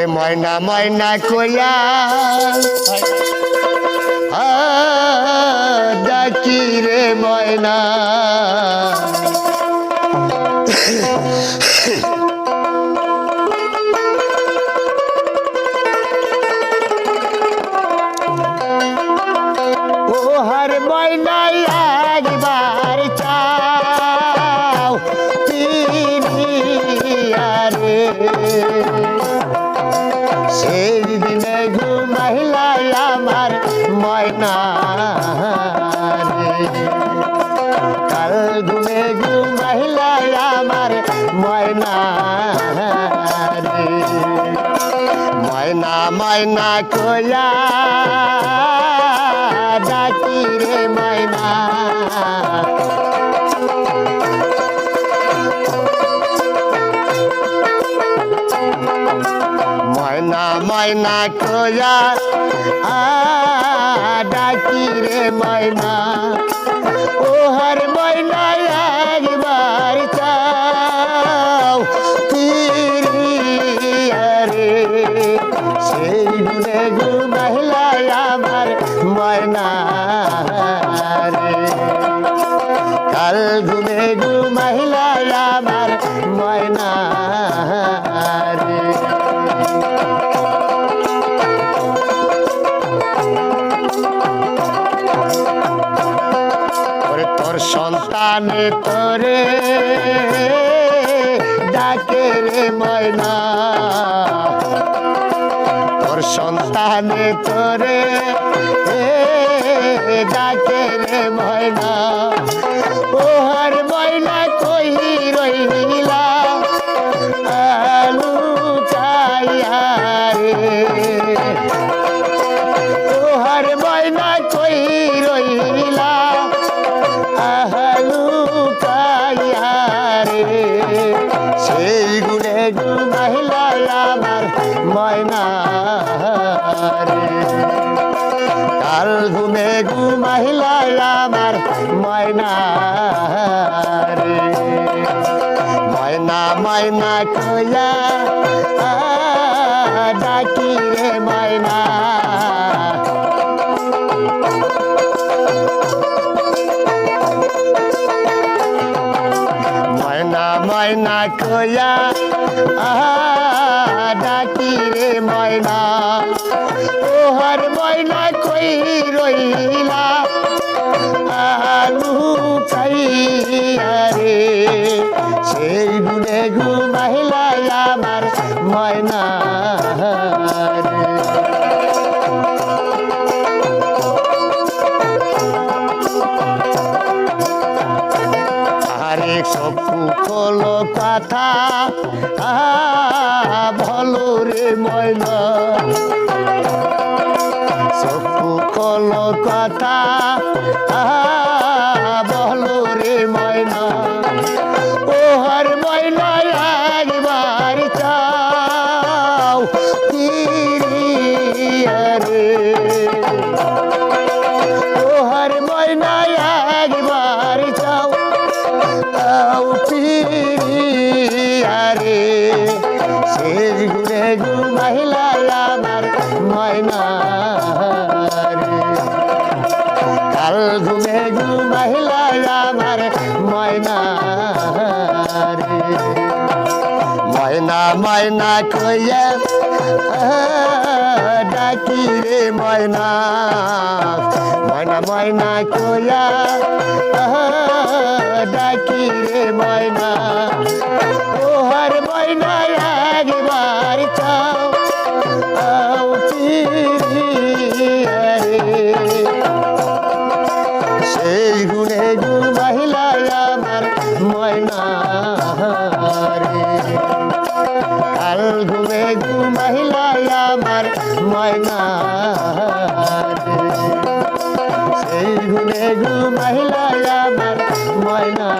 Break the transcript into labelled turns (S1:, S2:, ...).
S1: ওরে ময়না ময়না কইয়া ডাকি রে ময়না। ও সেই দিনে ঘুমাইলা আমার ময়না কাল ঘুমে ঘুমাইলা আমার ময়না ময়না ময়না কয়া ডাকি রে, ময়না। ময়না আ ডাকি রে ময়না। ও হর ময়না একবার চাও। রে সেই গুনে গু মহিলা আমার ময়না রে। কাল ঘুমে গু মহিলা আমার ময়না রে। তোর সন্তানে তোরে ডাকে রে ময়না। তোর সন্তানে তোরে ডাকে রে ময়না। ও হর ময়না কই রইলা? আলু চাইয়া রে। ময়না কাল ঘুমে গু মহিলা আমার ময়না ময়না ময়না আ, ডাকি রে ময়না। ময়না কয়া আহা, ডাকি রে ময়না। ওহার ময়না কই রইলা? আলু খাইয়া রে। সেই গুনে গু মহিলা আমার ময়না কলো কথা। ভালো রে ময়না। সকু কলো কথা। ভালো রে ময়না। ঘুমে ঘুমাইলা আমার ময়না রে। ময়না ময়না কইয়া ডাকি রে ময়না। ময়না ময়না কইয়া রে কাল ঘুমে ঘুমাইলা আমার ময়না সেই গুণে গু আমার ময়না